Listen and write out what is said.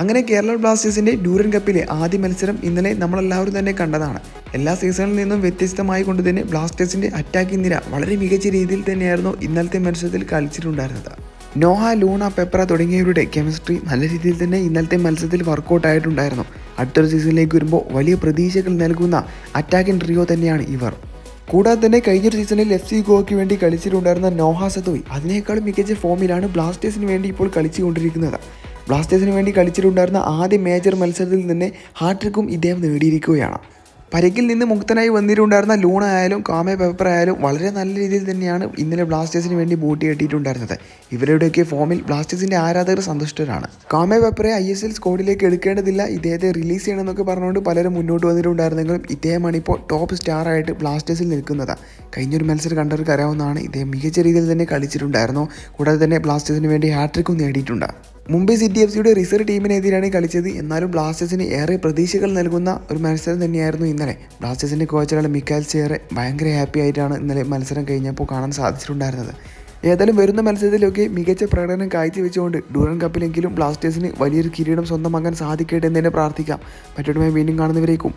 അങ്ങനെ കേരള ബ്ലാസ്റ്റേഴ്സിന്റെ ഡ്യൂറൻ കപ്പിലെ ആദ്യ മത്സരം ഇന്നലെ നമ്മളെല്ലാവരും തന്നെ കണ്ടതാണ്. എല്ലാ സീസണിൽ നിന്നും വ്യത്യസ്തമായി കൊണ്ട് തന്നെ ബ്ലാസ്റ്റേഴ്സിന്റെ അറ്റാക്കിംഗ് നിര വളരെ മികച്ച രീതിയിൽ തന്നെയായിരുന്നു ഇന്നലത്തെ മത്സരത്തിൽ കളിച്ചിട്ടുണ്ടായിരുന്നത്. നോഹ ലൂണ പെപ്ര തുടങ്ങിയവരുടെ കെമിസ്ട്രി നല്ല രീതിയിൽ തന്നെ ഇന്നലത്തെ മത്സരത്തിൽ വർക്കൗട്ട് ആയിട്ടുണ്ടായിരുന്നു. അടുത്തൊരു സീസണിലേക്ക് വരുമ്പോൾ വലിയ പ്രതീക്ഷകൾ നൽകുന്ന അറ്റാക്കിംഗ് ട്രിയോ തന്നെയാണ് ഇവർ. കൂടാതെ തന്നെ കഴിഞ്ഞൊരു സീസണിൽ എഫ് സി ഗോവയ്ക്ക് വേണ്ടി കളിച്ചിട്ടുണ്ടായിരുന്ന നോഹ സതോയ് അതിനേക്കാളും മികച്ച ഫോമിലാണ് ബ്ലാസ്റ്റേഴ്സിന് വേണ്ടി ഇപ്പോൾ കളിച്ചുകൊണ്ടിരിക്കുന്നത്. ബ്ലാസ്റ്റേഴ്സിന് വേണ്ടി കളിച്ചിട്ടുണ്ടായിരുന്ന ആദ്യ മേജർ മത്സരത്തിൽ തന്നെ ഹാട്രിക്കും ഇദ്ദേഹം നേടിയിരിക്കുകയാണ്. പരിക്കിൽ നിന്ന് മുക്തനായി വന്നിട്ടുണ്ടായിരുന്ന ലൂണ ആയാലും കാമെ ആയാലും വളരെ നല്ല രീതിയിൽ തന്നെയാണ് ഇന്നലെ ബ്ലാസ്റ്റേഴ്സിന് വേണ്ടി ബൂട്ടി കെട്ടിയിട്ടുണ്ടായിരുന്നത്. ഇവരുടെയൊക്കെ ഫോമിൽ ബ്ലാസ്റ്റേഴ്സിന്റെ ആരാധകർ സന്തുഷ്ടരാണ്. കാമേ പേപ്പറെ ഐ എസ് എൽ സ്കോഡിലേക്ക് എടുക്കേണ്ടതില്ല. ഇദ്ദേഹത്തെ റിലീസ് ചെയ്യണമെന്നൊക്കെ പറഞ്ഞുകൊണ്ട് പലരും മുന്നോട്ട് വന്നിട്ടുണ്ടായിരുന്നെങ്കിലും ഇദ്ദേഹമാണ് ഇപ്പോൾ ടോപ്പ് സ്റ്റാർ ആയിട്ട് ബ്ലാസ്റ്റേഴ്സിൽ നിൽക്കുന്നത്. കഴിഞ്ഞൊരു മത്സരം കണ്ടവർക്ക് അറിയാവുന്നതാണ്. ഇദ്ദേഹം മികച്ച രീതിയിൽ തന്നെ കളിച്ചിട്ടുണ്ടായിരുന്നു. കൂടാതെ തന്നെ ബ്ലാസ്റ്റേഴ്സിന് വേണ്ടി ഹാട്രിക്കും നേടിയിട്ടുണ്ട്. മുംബൈ സിറ്റി എഫ് സിയുടെ റിസർവ് ടീമിനെതിരാണ് കളിച്ചത്. എന്നാലും ബ്ലാസ്റ്റേഴ്സിന് ഏറെ പ്രതീക്ഷകൾ നൽകുന്ന ഒരു മത്സരം തന്നെയായിരുന്നു ഇന്നലെ. ബ്ലാസ്റ്റേഴ്സിന്റെ കോച്ചാണ് മിക്കാൽ ചേറെ ഭയങ്കര ഹാപ്പി ആയിട്ടാണ് ഇന്നലെ മത്സരം കഴിഞ്ഞപ്പോൾ കാണാൻ സാധിച്ചിട്ടുണ്ടായിരുന്നത്. ഏതായാലും വരുന്ന മത്സരത്തിലൊക്കെ മികച്ച പ്രകടനം കാഴ്ചവെച്ചുകൊണ്ട് ഡൂറൻ കപ്പിലെങ്കിലും ബ്ലാസ്റ്റേഴ്സിന് വലിയൊരു കിരീടം സ്വന്തമാക്കാൻ സാധിക്കട്ടെ എന്ന് തന്നെ പ്രാർത്ഥിക്കാം. മറ്റൊരുമായി വീണ്ടും കാണുന്നവരേക്കും